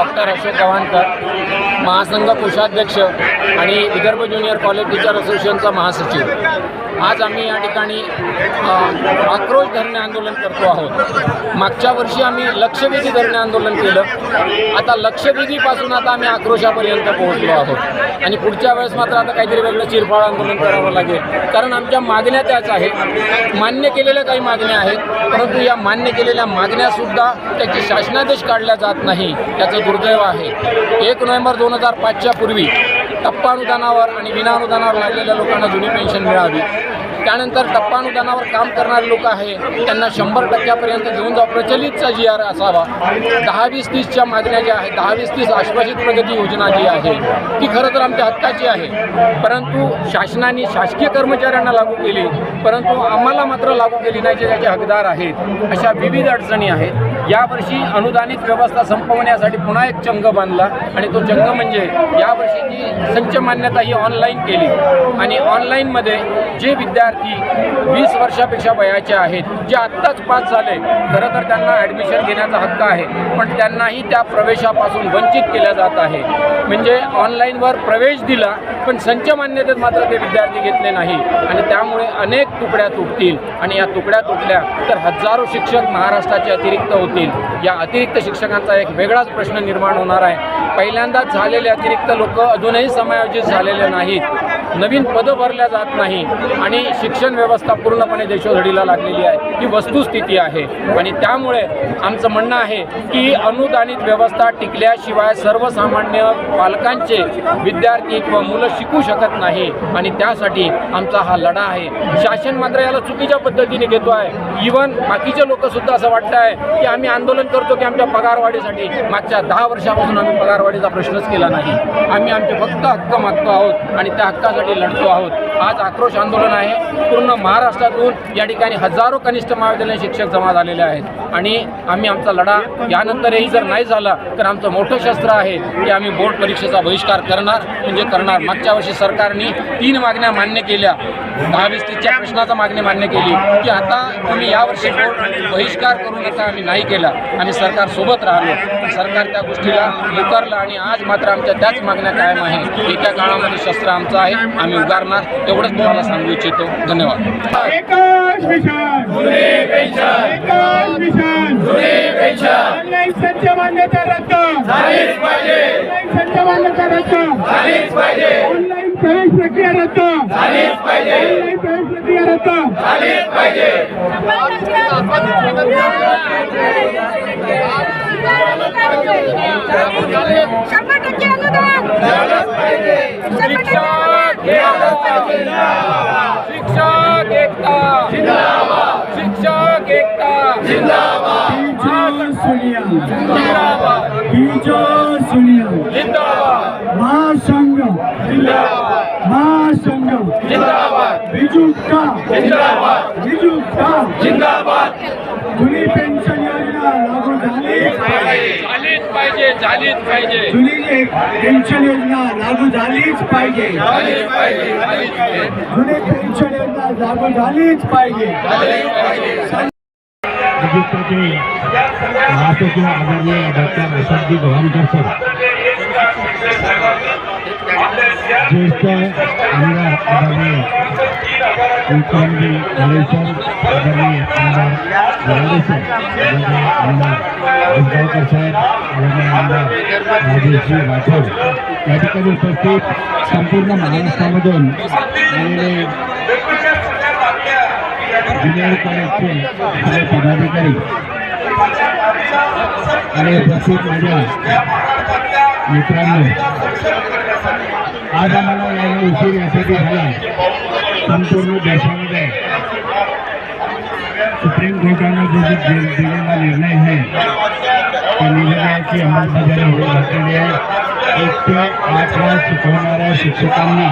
Doctor Ashok Gavhankar महासंघ कोषाध्यक्ष आणि विदर्भ ज्युनियर कॉलेज टीचर असोसिएशनचा महासचिव. आज आम्ही या ठिकाणी आक्रोश धरणे आंदोलन करतो आहोत. मागच्या वर्षी आम्ही लक्षवेधी धरणे आंदोलन केलं. आता लक्षवेधीपासून आता आम्ही आक्रोशापर्यंत पोहोचलो आहोत. आणि पुढच्या वेळेस मात्र आता काहीतरी वेगळं चिरफाळ आंदोलन करावं लागेल. कारण आमच्या मागण्या त्याच आहेत. मान्य केलेल्या काही मागण्या आहेत. परंतु या मान्य केलेल्या मागण्यासुद्धा त्याचे शासनादेश काढल्या जात नाही. त्याचं दुर्दैव आहे. एक नोव्हेंबर दोन हजार पाचच्या पूर्वी टप्पानुदानावर आणि विना अनुदानावर लागलेल्या लोकांना जुनी पेन्शन मिळावी. त्यानंतर टप्पानुदानावर काम करणारे लोक आहे त्यांना शंभर टक्क्यापर्यंत घेऊन जाऊ प्रचलितचा जी आर असावा. दहा वीस तीसच्या मागण्या ज्या आहेत दहा वीस तीस आश्वासित प्रगती योजना जी आहे ती खरं तर आमच्या हक्काची आहे. परंतु शासनाने शासकीय कर्मचाऱ्यांना लागू केली परंतु आम्हाला मात्र लागू केली नाही जे त्याचे हकदार आहेत अशा विविध अडचणी आहेत. यावर्षी अनुदानित व्यवस्था संपवण्यासाठी पुन्हा एक चंग बांधला आणि तो चंग म्हणजे यावर्षीची संच मान्यता ही ऑनलाईन केली आणि ऑनलाईनमध्ये जे विद्यार्थी वीस वर्षापेक्षा वयाचे आहेत जे आत्ताच पास झाले खरं तर त्यांना ॲडमिशन घेण्याचा हक्क आहे पण त्यांनाही त्या प्रवेशापासून वंचित केल्या जात आहे. म्हणजे ऑनलाईनवर प्रवेश दिला पण संच मान्यतेत मात्र ते विद्यार्थी घेतले नाही. आणि त्यामुळे अनेक तुकड्या तुटतील. आणि या तुकड्या तुटल्या तर हजारो शिक्षक महाराष्ट्राचे अतिरिक्त होतील. या अतिरिक्त शिक्षकांचा एक वेगळाच प्रश्न निर्माण होणार आहे. पहिल्यांदाच झालेले अतिरिक्त लोक अजूनही समायोजित झालेले नाहीत. नवीन पदं भरल्या जात नाही. आणि शिक्षण व्यवस्था पूर्णपणे देशोधडीला लागलेली आहे. ही वस्तुस्थिती आहे. आणि त्यामुळे आमचं म्हणणं आहे की अनुदानित व्यवस्था टिकल्याशिवाय सर्वसामान्य पालकांचे विद्यार्थी किंवा मुलं शिकू शकत नाही. आणि त्यासाठी आमचा हा लढा आहे. शासन मात्र याला चुकीच्या पद्धतीने घेतो आहे. इवन बाकीचे लोक सुद्धा असं वाटतं आहे की आम्ही आंदोलन करतो की आमच्या पगारवाढीसाठी. मागच्या दहा वर्षापासून आम्ही पगारवाढीचा प्रश्नच केला नाही. आम्ही आमचे फक्त हक्क मागतो आहोत. आणि त्या हक्कासाठी लढतो आहोत. आज आक्रोश आंदोलन आहे. पूर्ण महाराष्ट्रातून या ठिकाणी हजारो कनिष्ठ महाविद्यालयीन शिक्षक जमा झालेले आहेत. आणि आम्ही आमचा लढा यानंतरही जर नाही झाला तर आमचं मोठं शस्त्र आहे की आम्ही बोर्ड परीक्षेचा बहिष्कार करणार म्हणजे करणार. मागच्या वर्षी सरकारने तीन मागण्या मान्य केल्या. दहावीस तीसच्या प्रश्नाचा मागणी मान्य केली की आता तुम्ही यावर्षी बोर्ड बहिष्कार करू नका आम्ही नाही केला. आम्ही सरकार सोबत राहिलो. सरकार त्या गोष्टीला उतरलं आणि आज मात्र आमच्या त्याच मागण्या कायम आहे. येत्या काळामध्ये शस्त्र आमचं आहे. आम्ही उगारणार एवढंच तुम्हाला सांगू इच्छितो. धन्यवाद. एकच मिशन एकच मिशन ऑनलाईन संच मान्यता रद्द. ऑनलाईन संच मान्यता रद्द. ऑनलाईन प्रवेश प्रक्रिया रद्द. ऑनलाईन प्रवेश प्रक्रिया रद्द. शंभर टक्के अनुदान. शिक्षक एकता शिक्षक एकता टीचर सोनिया जिंदाबाद. टीचर सोनिया जिंदाबाद महासंघ महासंघ जिंदाबाद बिजू का जिंदाबाद. जुनी पेन्शन योजना लागू झाली. पाहिजे झालीच पाहिजे. जुनी पेन्शन योजना लागू झालीच पाहिजे. झालीच पाहिजे झालीच पाहिजे. जुनी पेन्शन योजना लागू झालीच पाहिजे. विद्युतचे महासचिव आदरणीय डॉक्टर अशोकजी गव्हाणकर सर. ज्येष्ठ आमदार आदरणीय मुख्यमंत्री गणेशर आदरणीय आमदार गराडे सर आदरणीय आमदार उसगावकर साहेब आदरणीय आमदार राजेशजी राठोड या ठिकाणी उपस्थित संपूर्ण महाराष्ट्रामधून आलेले ज्युनियर कॉलेजचे सगळे पदाधिकारी आणि उपस्थित माझ्या मित्रांनो आज आम्हाला यायला उशीर यासाठी झाला. संपूर्ण देशामध्ये सुप्रीम कोर्टानं जो जो दिलेला निर्णय आहे त्या निर्णयाची अंमलबजावणी होऊ घातलेली आहे. एक ते आठला शिकवणाऱ्या शिक्षकांना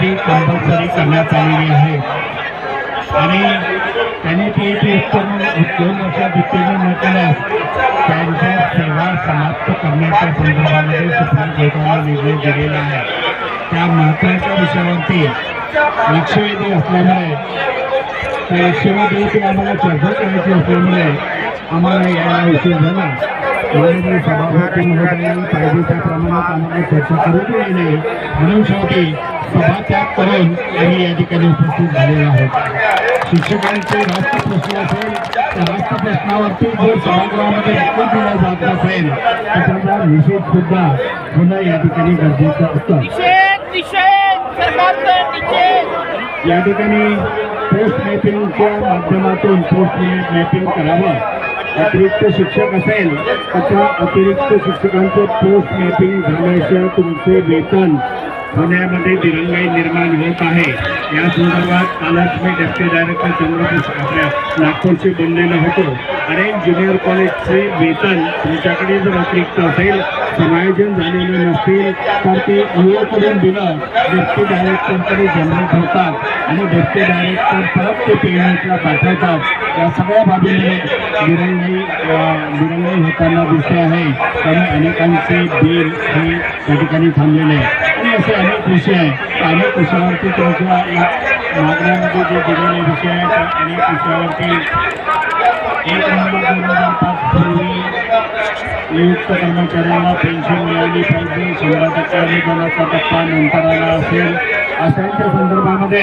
टी कंपल्सरी करण्यात आलेली आहे. आणि त्यांनी ते इथे उत्तीर्ण दोन वर्षात उत्तीर्ण न केल्यास त्यांच्या सेवा समाप्त करण्याच्या संदर्भामध्ये सुप्रीम कोर्टाने निर्णय दिलेला आहे. त्या महत्त्वाच्या विषयावरती लक्षवेधी असल्यामुळे त्या लक्षवेधीवरती आम्हाला चर्चा करायची असल्यामुळे आम्हाला यायला उशीर झाला. माननीय सभापती महोदयांनी पाहिजे त्या प्रमाणात आम्हाला चर्चा करू दिली नाही म्हणून शेवटी सभात्याग करून आम्ही या ठिकाणी उपस्थित झालेलो आहोत. शिक्षकांचे रास्त प्रश्न असेल त्या रास्त प्रश्नावरती जर सभागृहामध्ये उत्तर दिलं जात नसेल तर त्याचा निषेध सुद्धा होणं या ठिकाणी गरजेचं असतं. या ठिकाणी पोस्ट मॅपिंगच्या माध्यमातून पोस्ट मॅपिंग करावं. अतिरिक्त शिक्षक असेल तर त्या अतिरिक्त शिक्षकांचं पोस्ट मॅपिंग झाल्याशिवाय तुमचे वेतन पुण्यामध्ये दिरंगाई निर्माण होत आहे. या संदर्भात कालच मी डेप्टी डायरेक्टर चंद्रपूर आपल्या नागपूरशी बोललेलो होतो. अरे ज्युनियर कॉलेजचे वेतन तुमच्याकडे जर अतिरिक्त असेल समायोजन झालेले नसतील तर ते कडून दिलं डेप्टी डायरेक्टरकडे जनरेट होतात आणि डेप्टी डायरेक्टर परत ते पेमेंटला पाठवतात. या सगळ्या बाबीने दिरंगाई अं, होताना दिसते आहे. त्यामुळे अनेकांचे बिल हे त्या ठिकाणी थांबलेले आहे. आणि असे अनेक विषय आहेत. अनेक विषयावरती तुमच्या मागण्यामध्ये जे दिलेले विषय आहेत त्या अनेक विषयावरती एक नंबर दोन हजार पाच नियुक्त कर्मचाऱ्यांना पेन्शन मिळाली पाहिजे. शंभर टक्के अनुदानाचा टप्पा नंतर आला असेल. अशांच्या संदर्भामध्ये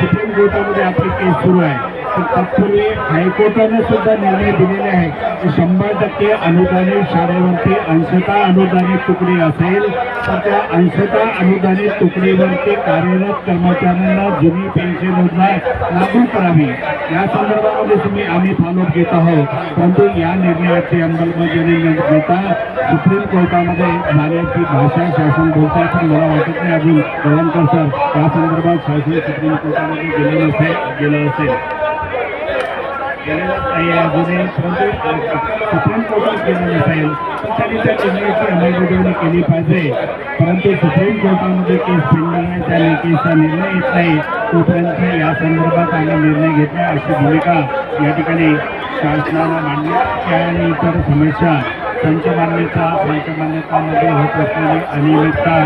सुप्रीम कोर्टामध्ये आपली केस सुरू आहे. तत्पूर्वी हायकोर्टाने सुद्धा निर्णय दिलेले आहे की शंभर टक्के अनुदानित शाळेवरती अंशता अनुदानित तुकडी असेल तर त्या अंशता अनुदानित तुकडीवरती कार्यरत कर्मचाऱ्यांना जुनी पेन्शन योजना लागू करावी. या संदर्भामध्ये तुम्ही आम्ही फॉलोअप घेत आहोत. परंतु या निर्णयाची अंमलबजावणी न घेता सुप्रीम कोर्टामध्ये झाल्याची भाषा शासन बोलतात पण मला वाटत नाही अजून गवणकर सर या संदर्भात शासन सुप्रीम कोर्टामध्ये गेलेलं असेल गेलं असेल. गेलेलं नाही अजूनही. परंतु सुप्रीम कोर्टात गेलं नसेल तर त्यांनी त्या निर्णयाची अंमलबजावणी केली पाहिजे. परंतु सुप्रीम कोर्टामध्ये केस पेंडिंग आहे. त्या केसचा निर्णय येत नाही तोपर्यंत या संदर्भात आम्ही निर्णय घेतला अशी भूमिका या ठिकाणी शासनाला मांडली आणि इतर समस्या पंचमान्यता पंचमान्यतामध्ये होत असलेली अनियमितता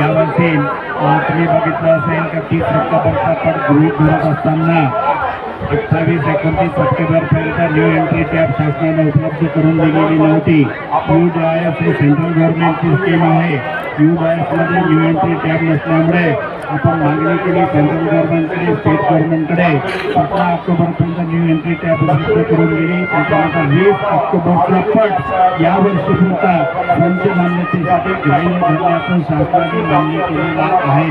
यावरती तुम्ही बघितलं असेल का तीस सप्टेंबरचा पट गृहित धरत असताना अठ्ठावीस एकोणतीस सप्टेंबरपर्यंत न्यू एंट्री टॅब शासनाने उपलब्ध करून दिलेली नव्हती. न्यू डी आय एस ही सेंट्रल गव्हर्नमेंटची स्कीम आहे. यू डी आय एसमध्ये न्यू एंट्री टॅब नसल्यामुळे आपण मागणी केली सेंट्रल गव्हर्नमेंटकडे स्टेट गव्हर्नमेंटकडे. सतरा ऑक्टोबरपर्यंत न्यू एंट्री टॅब उपलब्ध करून दिली त्याच्यानंतर वीस ऑक्टोबरचा पट या वर्षी पुरता पंच मान्यतेसाठी ग्राह्य धरण्याचं शासनाने मान्य केलेला आहे.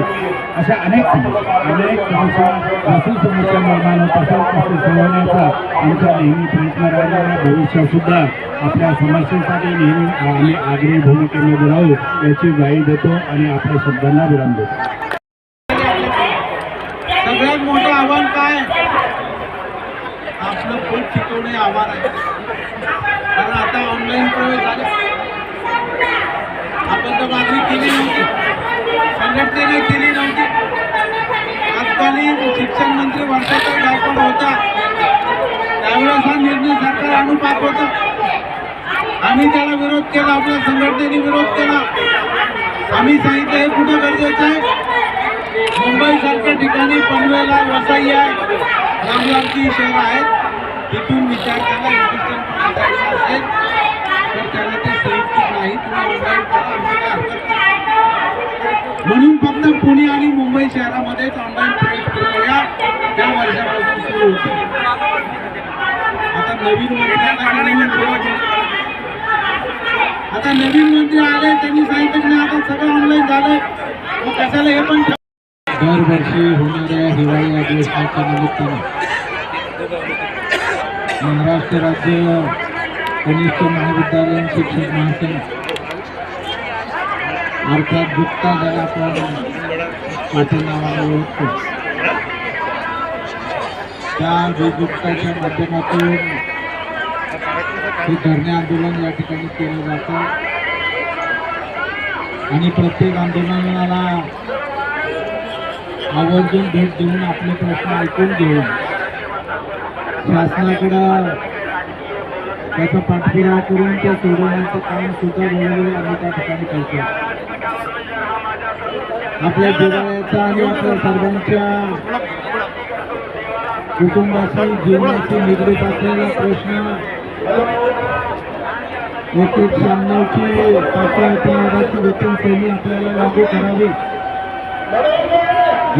अशा अनेक अनेक समस्या जशी समस्या निर्माण होत असेल तसे सोडवण्याचा आमचा नेहमी प्रयत्न राहिला आहे. भविष्यात सुद्धा आपल्या समस्येसाठी नेहमी आम्ही आग्रही भूमिकेमध्ये राहू याची ग्वाही देतो आणि आपल्या शब्दांना विराम देतो. सगळ्यात मोठं आव्हान काय? आपलं पोट शिकवणे आव्हान आहे. कारण आता ऑनलाईन प्रवेश झाले. आपण तर मागणी केली नव्हती. संघटनेने केली नव्हती. तत्कालीन शिक्षण मंत्री वर्षाचा गायकवाड होता. त्यावेळेस हा निर्णय सरकार आणून पाहत होता. आम्ही त्याला विरोध केला आपल्या संघटनेने विरोध केला. आम्ही सांगितलं हे कुठं गरजेचं आहे? मुंबईसारख्या ठिकाणी पनवेला वसई आहे लांबलांबची शहरं आहेत. तिथून विद्यार्थ्याला इंग्लिश जायचं असेल तर त्याला ते संयुक्त नाही. तुम्ही ऑनलाईन करा आमची काय हरकत म्हणून फक्त पुणे आणि मुंबई शहरामध्येच ऑनलाईन प्रवेश प्रक्रिया त्या वर्षापासून सुरू होते. आता नवीन मंत्र्यांना आणि नवीन प्रयोग आता नवीन मंत्री आले त्यांनी सांगितलं की आता सगळं ऑनलाईन झालं. मग कशाला हे पण दरवर्षी होणाऱ्या हिवाळी अधिवेशनाच्या निमित्ताने महाराष्ट्र राज्य कनिष्ठ महाविद्यालयीन शिक्षक महासंघ अर्थात गुप्ता ज्याला आपण पाटील नावाने ओळखतो त्या गुप्ताच्या माध्यमातून हे धरणे आंदोलन या ठिकाणी केलं जातं. आणि प्रत्येक आंदोलनाला आवर्जून भेट देऊन आपले प्रश्न ऐकून घेऊन शासनाकडं त्याचा पाठपुरावा करून ते सोडवण्याचं काम सुद्धा वेळोवेळी आम्ही त्या ठिकाणी करतो आपल्या जिल्ह्याचा आणि आपल्या सर्वांच्या कुटुंबाशी जीवनाशी निगडीत असलेला प्रश्न एक एक शहाण्णवची पाचव्या वेतन श्रेणी आपल्याला लागू करावी.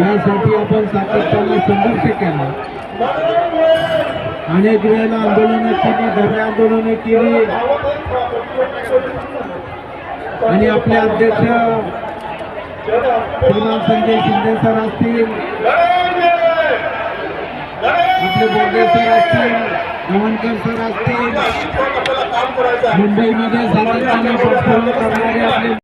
यासाठी आपण सातत्याने संघर्ष केला. अनेक वेळेला आंदोलनं केली धरणे आंदोलनं केली. आणि आपले अध्यक्ष श्रीमान संजय शिंदे सर असतील आपले बोर्डे सर असतील गव्हाणकर सर असतील. मुंबईमध्ये सातत्याने पाठपुरावा करणारे आपले